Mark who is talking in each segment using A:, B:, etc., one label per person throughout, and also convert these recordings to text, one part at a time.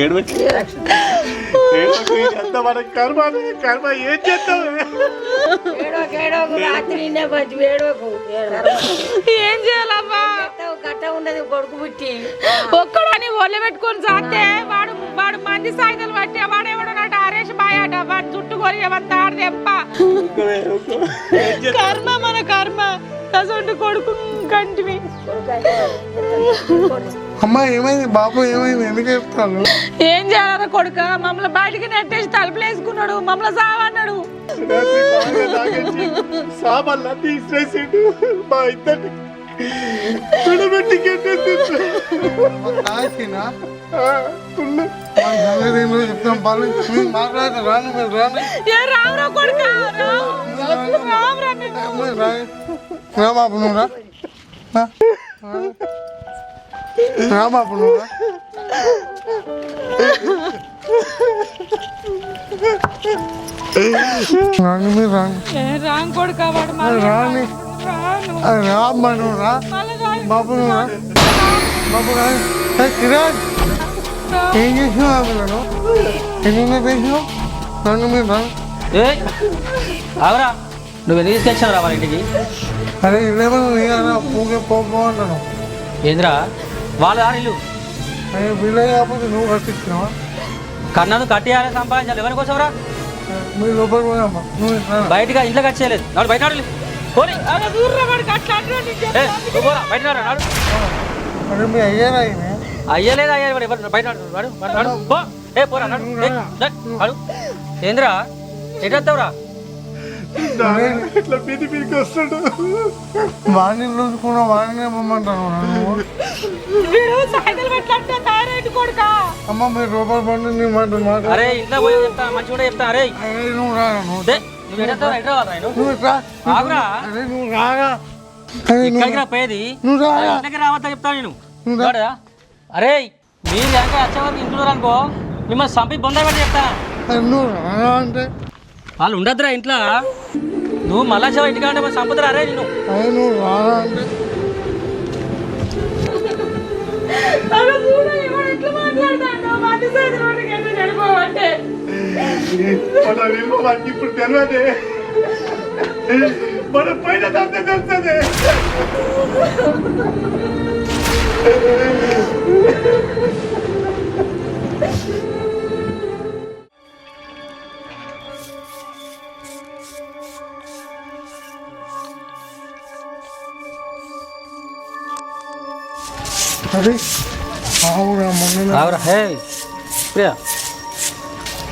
A: ఏడవకి ఏడవకి ఎంత మన కర్మ కర్మ ఏం చేస్తావు?
B: ఏం చేయాలమ్మా
C: గట్ట ఉన్నది కొడుకు పుట్టి.
B: ఒక్కడని ఒళ్ళ పెట్టుకొని చాస్తే వాడు వాడు మంది సాయితలు పట్టి వాడు ఎవడో హరేష్ బాయ్ అట వాడు చుట్టూ కొని కర్మ మన కర్మ. అసలు కొడుకు కంటివి.
D: అమ్మ ఏమైంది బాబు ఏమైంది? ఎందుకు చెప్తాను
B: ఏం చేయాలరా కొడుక? మమ్మల్ని బయటికి నెట్టేసి తలుపులు వేసుకున్నాడు. మమ్మల్ని సావన్నాడు.
A: సామాన్లు తీసేసిండు మా ఇద్దరిని
D: ఏంటో చెప్తాం పర్లేదు మీరు మాట్లాడతా రాను మీరు రాను
B: ఏ రావురా కొడుక రావురా నేను
D: మీరు రాను. రా బాబు నువ్వు రా. రా. రా బాబు నువ్వు రా. రాను మీరు రాను
B: ఏ రాం కొడుక వాడు మళ్ళీ.
D: రాని.
B: రాను
D: అది రా. అమ్మా నువ్వు రా. బాబు నువ్వు రా. బాబు రా. ఏ, కిరణ్. ఏం చేసినావు మీరు రా.
E: అవరా నువ్వు ఎందుకు తీసుకొచ్చావు రా ఇంటికి?
D: అరే పూగే పోపో అంటాను
E: ఏంద్రా? వాళ్ళు
D: అరే వీళ్ళే కాకపోతే నువ్వు కట్టించినావా?
E: కన్నాను కట్టియాలి సంపాదించాలి. ఎవరి కోసం రా
D: మీరు లోపలికి పోయామ్మా నువ్వు ఇట్లా రా.
E: బయటగా ఇంట్లో కచ్చేయలేదు నాడు బయట పోనీ. పోరా. బయట నాడు
D: మీ అయ్యారా
E: అయ్యలేదు అయ్యా ఎవరు? బయట నాడు వాడు వాడు నాడు. పో. ఏ పోరా నాడు. ఏ, నడు, నాడు ఏంద్రా ఎటొస్తావురా
A: ఇట్లా పీటి పీరికి వస్తాడు.
D: వాడిని చూసుకున్నా వాడినే ఇవ్వమంటాను నువ్వు
B: వీడు సాయంత్రం ఎట్లా అంటే తయారైంది కొడుక.
D: అమ్మ మీరు రూపాయలు పండి నీ మాట మాట
E: అరే ఇంట్లో పోయి చెప్తా మంచిగా కూడా చెప్తా అరే.
D: అరే నువ్వు రా నువ్వు.
E: నువ్వు
D: అరే రాగా
E: ఇక్కడికి రా పోయేది.
D: రాగా
E: రావద్దా నేను? అరే మీరు కనుక ఇంట్లో అనుకో. మిమ్మల్ని చంపి బొంద పెట్టి చెప్తా.
D: నువ్వు రాగా అంటే.
E: వాళ్ళు ఉండద్దురా ఇంట్లో. నువ్వు మళ్ళా వచ్చావు ఇంటికి అంటే. మరి చంపుతురా అరే నేను
A: ఇప్పుడు తెలియదే మన పైన దంత తెలుస్తుంది.
D: అరే ఆవురా మొన్న
E: రావురా హే ప్రియా.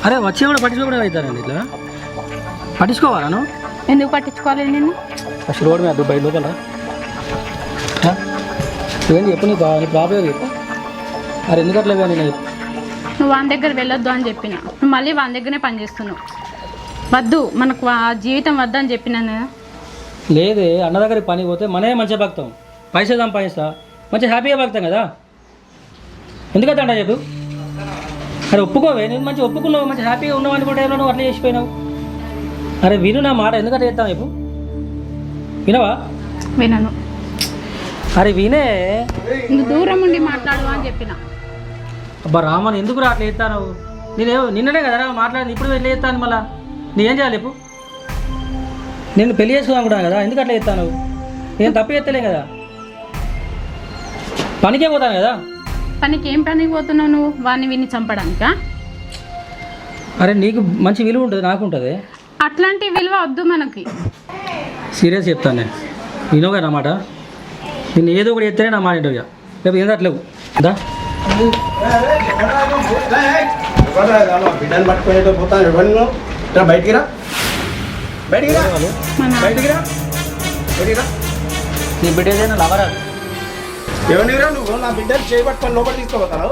E: అరే వచ్చే కూడా పట్టించుకోవడం అవుతారండి ఇట్లా? పట్టించుకోవాలా నువ్వు?
F: ఎందుకు పట్టించుకోవాలి నేను
E: ఫస్ట్ రోడ్ మీద బయట లోపల. హ? ఏంటి చెప్పు నీ బా- నీ ప్రాబ్లం చెప్పు. అరే ఎందుకు అట్లా నేను? చెప్పు
F: నువ్వు వాని దగ్గర వెళ్ళొద్దు అని చెప్పిన. నువ్వు మళ్ళీ వాని దగ్గరనే పని చేస్తున్నావు. వద్దు మనకు ఆ జీవితం వద్దు అని చెప్పినాను.
E: లేదే అన్న దగ్గరికి పని పోతే మనమే మంచిగా బతాం పైసలు సంపాదిస్తా. మంచిగా హ్యాపీగా బతాం కదా? ఎందుకంటే అంట చెప్పు? అరే ఒప్పుకోవే నేను మంచిగా ఒప్పుకున్నావు మంచి హ్యాపీగా ఉన్నావు అనుకుంటే నువ్వు అట్లా చేసిపోయినావు. అరే విను నా మాట ఎందుకంటే చేస్తాను చెప్పు? వినవా?
F: వినను.
E: అరే వినే.
F: నువ్వు దూరం ఉండి మాట్లాడు అని చెప్పిన.
E: అబ్బా రామన్ ఎందుకు రా అట్లా చేస్తాను నేనే నిన్ననే కదా మాట్లాడింది ఇప్పుడు ఎట్లా చేస్తాను మళ్ళా? నేనేం చేయాలి చెప్పు? నేను పెళ్ళి చేసుకుందాం అనుకుంటాను కదా ఎందుకు అట్లా చేస్తాను నేను తప్పు చేస్తలేం కదా. పనికే పోతాను కదా
F: పనికి ఏం పనికి పోతున్నావు నువ్వు వాడిని విని చంపడానికా
E: అరే నీకు మంచి విలువ ఉంటుంది నాకు ఉంటుంది
F: అట్లాంటి విలువ వద్దు మనకి
E: సీరియస్ చెప్తాను నేను వినోగా నా మాట నేను ఏదో ఒకటి చెప్తేనే నా మాట ఇంటర్వ్యూ రేపు ఏం అట్లేవు దా
G: బిడ్డను పట్టుకునేటో పోతాను ఇవ్వండి నువ్వు రా బయటికి రా బయటికి రా
F: మన
G: బయటికి రా బయటికి రా
E: నీ బిడ్డ ఏదైనా లవరా
G: ఎవరిని రా నువ్వు? నా బిడ్డను చేయబట్టుకొని లోపల తీసుకోపోతాను.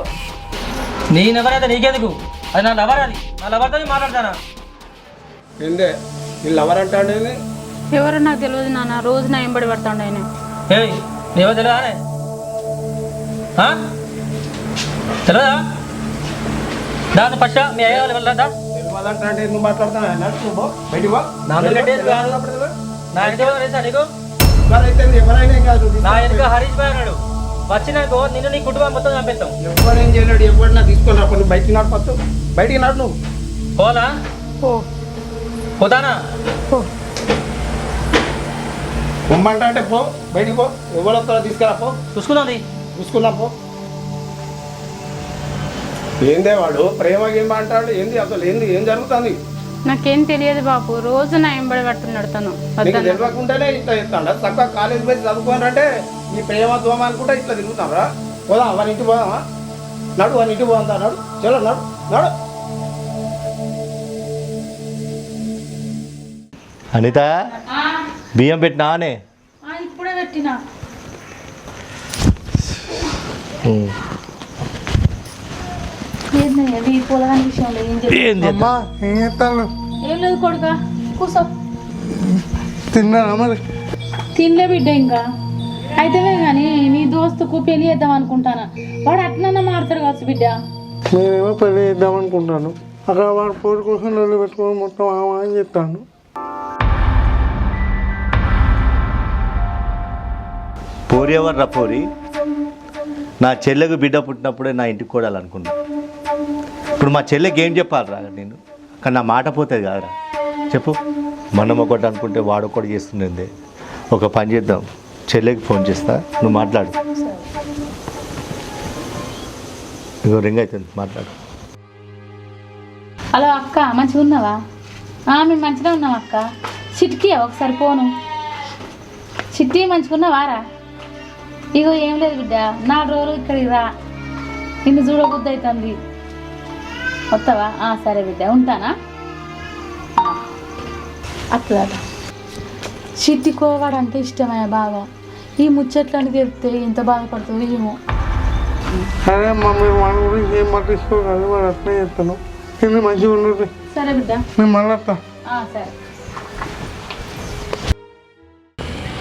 E: నేనెవరైతే నీకెందుకు? అది నా లవర్ అది. నా లవర్తో మాట్లాడతానా?
G: ఏందే? వీళ్ళు ఎవరంటాడు
F: ఎవరో నాకు తెలియదు నాన్న. రోజు నా ఎంబడి పడతాడు ఆయన.
E: ఏయ్ నీవో తెలియదా రే? ఆ? తెలియదా? దాని పక్ష మీ అయ్య వాళ్ళు వెళ్ళదా
G: తెలియదంటే నువ్వు మాట్లాడతాను బయటికి పో.
E: నా. నా ఇంటి నీకు.
G: ఎవరైతే ఎవరైనా ఏం కాదు
E: నా వెనుక హరీష్ బాయ్ అన్నాడు వచ్చినాకో నిన్ను నీ కుటుంబం మొత్తం చంపేస్తాం.
G: ఎవడేం చేయలేడు ఎవడన్నా తీసుకొని రా నువ్వు బయటికి నాడు ఫస్ట్ బయటికి నాడు నువ్వు.
E: పోనా? పోతానా?
G: పొమ్మంటా అంటే పో బయటికి పో. ఎవరు వస్తారో తీసుకురా పో.
E: చూసుకుందాం
G: చూసుకుందాం పో. ఏందే వాడు? ప్రేమ గేమ అంటాడు ఏంది అసలు? ఏంది? ఏం జరుగుతుంది?
F: నాకేం తెలియదు బాబు. రోజు నా ఎంబడి పట్టున్నాడు తను.
G: నీకు తెలియకుండానే ఇట్లా చెప్తాడా? చక్కగా కాలేజ్ పోయి చదువుకోనంటే ఈ ప్రేమ దోమ అనుకుంటా ఇట్లా తిరుగుతారా పోదాం వాని ఇంటికి పోదామా? నడు వాని ఇంటికి పోదా నడు. చలో నడు నడు.
A: అనిత బియ్యం పెట్టినానే
F: ఇప్పుడే పెట్టినా. ఏంది పొలగాని విషయంలో ఏం చెప్పి
A: ఏం చేద్దాం?
D: అమ్మా ఏం చేస్తాను?
F: ఏం లేదు కొడుక
D: తిన్నారా మరి?
F: తినలే బిడ్డ ఇంకా. అయితేనే కానీ నీ దోస్తుకు పెళ్ళి చేద్దాం అనుకుంటానా? వాడు అట్లన్నా మారుతాడు కావచ్చు బిడ్డ.
D: నేనేమో పెళ్ళి చేద్దాం అనుకుంటాను. అక్కడ వాడు పోటీ కోసం నన్ను పెట్టుకొని మొత్తం ఆమా అని చెప్తాను.
A: పోరి ఎవర్రా పోరి? నా చెల్లెకు బిడ్డ పుట్టినప్పుడే నా ఇంటికి కూడాలనుకున్నా ఇప్పుడు మా చెల్లెకి ఏం చెప్పాలరా నేను కానీ నా మాట పోతుంది కాదురా. చెప్పు. మనం ఒకటి అనుకుంటే వాడు ఒకటి చేస్తుండే ఒక పని చేద్దాం. చెల్లెకి ఫోన్ చేస్తా. నువ్వు మాట్లాడు. ఇంకో రింగ్ అవుతుంది మాట్లాడు.
F: హలో అక్క మంచిగా ఉన్నావా? ఆ, మేము మంచిగా ఉన్నాం అక్క. చిట్కి ఒకసారి పోను. చిట్టి మంచిగా ఉన్నావారా ఇగో ఏం లేదు బిడ్డ. నాలుగు రోజులు ఇక్కడికి రా. నిన్ను చూడబుద్ధి అవుతుంది. వస్తావా ఆ, సరే బిడ్డ ఉంటానా? అట్లా చిట్టి కోవాడు అంటే ఇష్టమే బాగా. ఈ ముచ్చట్లని తెలిస్తే ఎంత బాధపడుతుంది ఏమో.
D: సరే అమ్మా మీరు వాళ్ళ గురించి ఏం పట్టించుకోగలరు వాడు అట్లే చెప్తాను ఇది మంచిగా ఉండదు
F: సరే బిడ్డ.
D: నేను మళ్ళీ
F: సరే.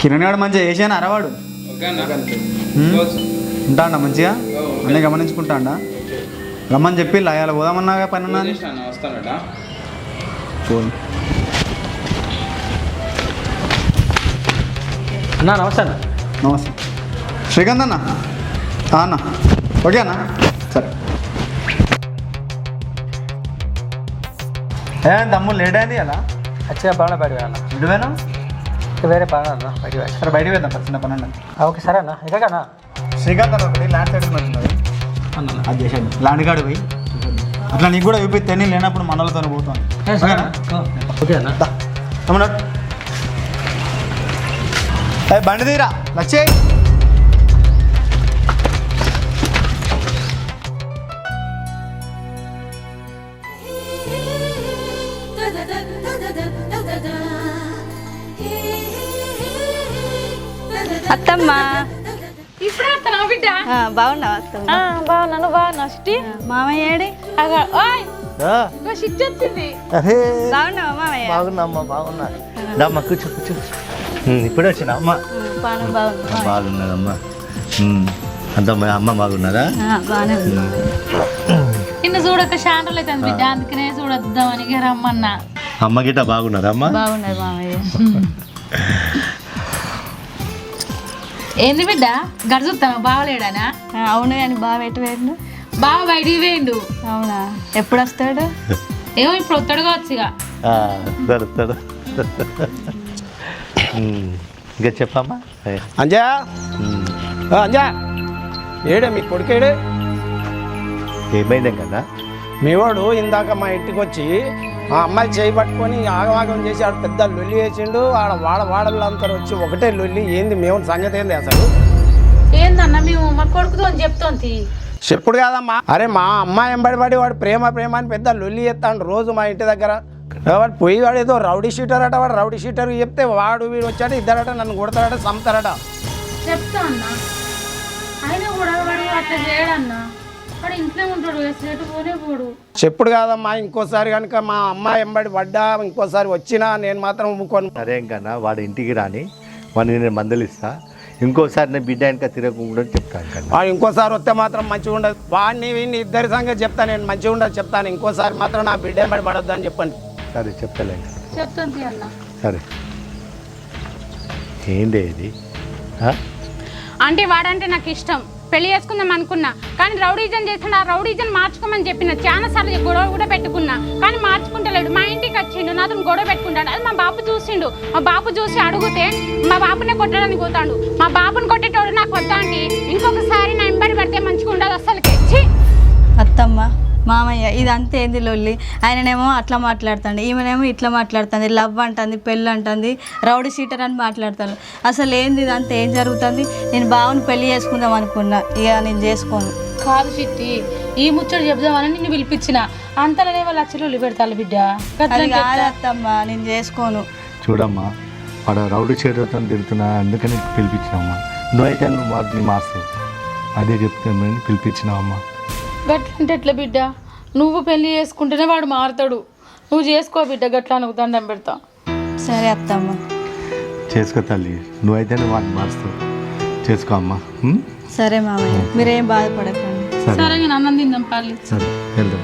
H: కిరణ్ గారు మంచిగా చేసాను అరవాడు? ఉంటాడా మంచిగా? అన్నీ గమనించుకుంటాడా? రమ్మని చెప్పి లయాల పోదామన్నాగా పని ఉన్నది?
E: అన్నా నమస్తే అన్న.
H: నమస్తే. శ్రీకాంత్ అన్న? ఆ అన్న. ఓకే అన్న. సరే. ఏ తమ్ముడు లేట్ అయింది అలా
E: వచ్చా బాగా బయట అన్న.
H: ఇటువేనా
E: వేరే బాగా అన్న బయట
H: సరే బయటికి వెళ్దాం సార్ చిన్న పని ఉన్నది
E: ఓకే సరే అన్న. ఎక్కడన్నా
H: శ్రీకాంత్ అన్న ఒకటి ల్యాండ్ సైడ్ ఉన్నది.
E: అన్న
H: అది చేసాడు కాడు పోయి. అట్లా నీకు కూడా చూపిస్తే నేను లేనప్పుడు మనలతో పోతాను.
E: ఓకే అన్న.
H: బండి తీరా? లచ్చే.
C: అత్తమ్మ
F: బిడ్డ?
C: బాగున్నావా అత్తమ్మ?
F: బాగున్నాను బాగున్నా. చిట్టి
C: మామయ్య ఏడి?
F: ఇంకో చిట్టి వచ్చింది.
A: అరే.
C: బాగున్నావా మామయ్య?
A: బాగున్నా. అమ్మ బాగున్నా కూర్చో. కూర్చో ఇప్పుడే వచ్చిన అమ్మ?
C: పాను బాగుంది
A: బాగున్నదమ్మా ఉమ్, అంత మా అమ్మ బాగున్నదా
C: బాగానే ఉంది.
F: నిన్ను చూడక శాండలు అవుతుంది బిడ్డ అందుకనే చూడొద్దామని రమ్మన్నా.
A: అమ్మ గిట్ట బాగున్నదా అమ్మ?
C: బాగున్నది మామయ్య.
F: ఏంది బిడ్డ? గడుచుతావా బావలేడానా?
C: అవును కానీ బాగా ఎటు వేయండు
F: బావ బయటికి వేయండు
C: అవునా? ఎప్పుడు వస్తాడు
F: ఏమో ఇప్పుడు ఒత్తడు కావచ్చు ఇక.
A: ఆ, సరే ఇంకా చెప్పమ్మా?
G: అంజా అంజా ఏడే మీ కొడుకేడే
A: ఏమైంది కదా?
G: మీ వాడు ఇందాక మా ఇంటికి వచ్చి ఆ అమ్మాయి చేయి పట్టుకొని ఆగవాగం చేసి ఆడ పెద్ద లొల్లి వేసిండు. ఆడ వాడ వాడలంతా వచ్చి ఒకటే లొల్లి. ఏంది మేము సంగతి ఏంది అసలు?
F: ఏందన్నా మేము మా కొడుకుతో చెప్తోంది.
G: చెప్పుడు కాదమ్మా. అరే మా అమ్మాయి ఎంబడి పడి వాడు ప్రేమ ప్రేమ అని పెద్ద లొల్లి ఎత్తాడు రోజు మా ఇంటి దగ్గర. వాడు పోయి వాడు ఏదో రౌడీ షీటర్ అట వాడు రౌడీ షీటర్ చెప్తే వాడు వీడు వచ్చాడు ఇద్దరట నన్ను కొడతాడట చంపుతారట.
F: చెప్తా అన్నా అయినా కూడా వాడు అట్లా చేయడన్నా?
G: చెప్పుడు కాదమ్మా ఇంకోసారి కనుక మా అమ్మాయి ఎంబడి పడ్డా ఇంకోసారి వచ్చినా నేను మాత్రం ఊరుకోను.
A: సరే కన్నా వాడు ఇంటికి రాని వాడిని నేను మందులు ఇస్తా ఇంకోసారి నేను బిడ్డ వెనక తిరగకుండా చెప్తాను కన్నా
G: వాడు ఇంకోసారి వస్తే మాత్రం మంచిగా ఉండదు. వాడిని వీడిని ఇద్దరి సంగతి చెప్తాను నేను మంచిగా ఉండదు ఎంబడి ఇంకోసారి మాత్రం నా బిడ్డ ఎంబడి పడొద్దు అని చెప్పండి.
A: సరే చెప్తలే సరే. ఏంది ఇది?
F: అంటే వాడంటే నాకు ఇష్టం.
I: పెళ్ళి చేసుకుందాం అనుకున్నా. కానీ రౌడీజన్ చేసిన ఆ రౌడీజన్ మార్చుకోమని చెప్పిన చాలా సార్లు గొడవ కూడా పెట్టుకున్నా. కానీ మార్చుకుంటలేడు. మా ఇంటికి వచ్చిండు. నాతో గొడవ పెట్టుకుంటాడు. అది మా బాపు చూసిండు. మా బాపు చూసి అడిగితే మా బాపునే కొట్టడానికి పోతాడు. మా బాపుని కొట్టేటోడు నాకు వద్దా అండి ఇంకొకసారి నా ఎంబడి పడితే మంచిగా ఉండదు అసలుకి ఛీ!
J: అత్తమ్మ. మామయ్య ఇదంతా ఏంది లొల్లి? ఆయననేమో అట్లా మాట్లాడుతుంది ఈమెనేమో ఇట్లా మాట్లాడుతుంది లవ్ అంటుంది పెళ్ళి అంటుంది రౌడీ షీటర్ అని మాట్లాడతాను అసలు ఏంది ఇదంతా? ఏం జరుగుతుంది? నేను బావని పెళ్ళి చేసుకుందాం అనుకున్నా ఇక నేను చేసుకోను.
F: కాదు చిట్టి ఈ ముచ్చట చెప్దామని నిన్ను పిలిపించిన. అంతలోనే వాళ్ళు లక్షలు పెడతారు బిడ్డ.
J: అది కాదు అత్తమ్మ నేను చేసుకోను.
A: చూడమ్మా వాడు రౌడీ చేరుతో తిరుగుతున్నా అందుకని పిలిపించినామ్మా నువ్వైతే నువ్వు వాటిని మారుస్తావు. అదే చెప్తామని పిలిపించినావమ్మా.
F: గట్లంటే ఎట్లా బిడ్డ? నువ్వు పెళ్ళి చేసుకుంటేనే వాడు మారుతాడు. నువ్వు చేసుకో బిడ్డ గట్లా అనుకు దండం పెడతా.
J: సరే అత్తమ్మ.
A: చేసుకో తల్లి. నువ్వైతే నువ్వు వాటిని మారుస్తావు. చేసుకో అమ్మా?
J: సరే మామయ్య మీరేం బాధపడకండి.
A: సరే.
F: సరే నేను అన్నం తిందాం పల్లి
A: సరే వెళ్దాం.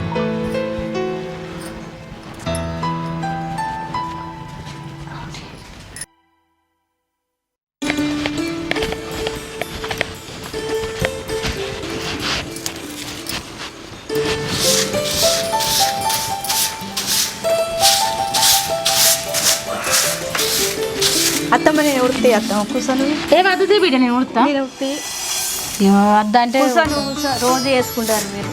J: నేను ఉడితే అత్తమ్మ కూర్చొని
F: ఏ వద్దు బిడ్డ నేను ఉడతా?
J: నేను ఉడితే? కూర్చొని కూర్చో రోజు చేసుకుంటారు మీరు.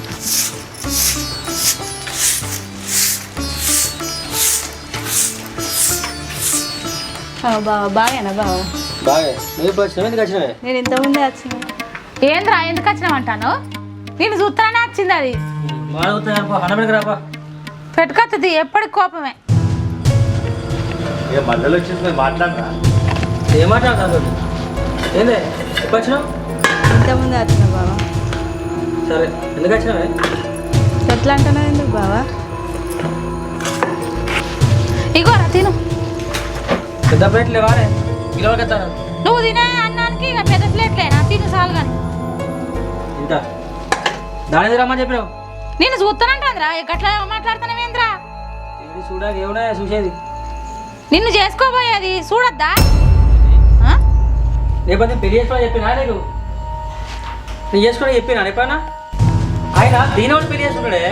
J: బావ బాగానా
E: బాగా
J: నేను వచ్చిన.
F: ఏంద్రా ఎందుకు వచ్చినావంటాను నేను చూస్తానే వచ్చింది అది. పెట్టుకొస్తుంది ఎప్పటికి కోపమే.
A: ఏ మధ్యలో వచ్చేసి మాట్లాడరా
E: ఏం మాట్లాడతావు ఏందే? ఎప్పుడు వచ్చినావు?
J: ఇంతకుముందే వచ్చిన బావ.
E: సరే ఎందుకు వచ్చినావే?
J: ఎట్లా అంటున్నావు ఎందుకు బావా?
F: ఇగో రా తిను.
E: పెద్ద ప్లేట్లు
F: నువ్వు తినే అన్నానికి ఇక పెద్ద ప్లేట్లేనా తిను చాలు కానీ.
E: ఇంత. దాని రమ్మని చెప్పినావు?
F: నేను చూస్తానంటాంద్రా గట్లా మాట్లాడుతున్నావేంద్రా
E: ఇది చూడడానికి ఏమున్నా చూసేది.
F: నిన్ను చేసుకోబోయేది చూడొద్దా?
E: లేకపోతే పెళ్ళి చేసుకోవాలని చెప్పినా నీకు? నేను చేసుకోవడం చెప్పినా ఎప్పుడన్నా ఆయన దీనివాడు పెళ్ళి చేసుకుంటాడే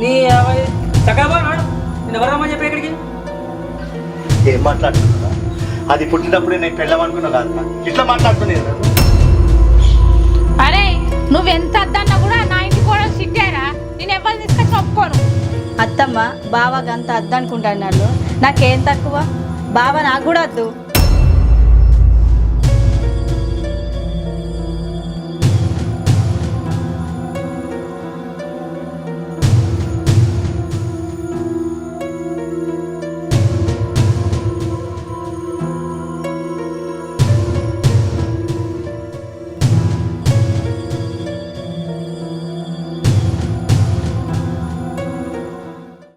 E: నీ చక్కగా నాడు నేను ఎవరు రమ్మని చెప్పి ఇక్కడికి?
A: ఏం మాట్లాడుతున్నా అది పుట్టినప్పుడే నేను పెళ్ళమనుకున్నా కాదు ఇట్లా మాట్లాడుతున్నాను
F: అరే నువ్వెంత అద్దన్నా కూడా నా ఇంటి కూడా సిట్టారా? నేను ఎవరు తీసుకొచ్చి ఒప్పుకోను
J: అత్తమ్మ బావ గంత అద్దనుకుంటున్నాడు నాకేం తక్కువ? బావ నాకు కూడా వద్దు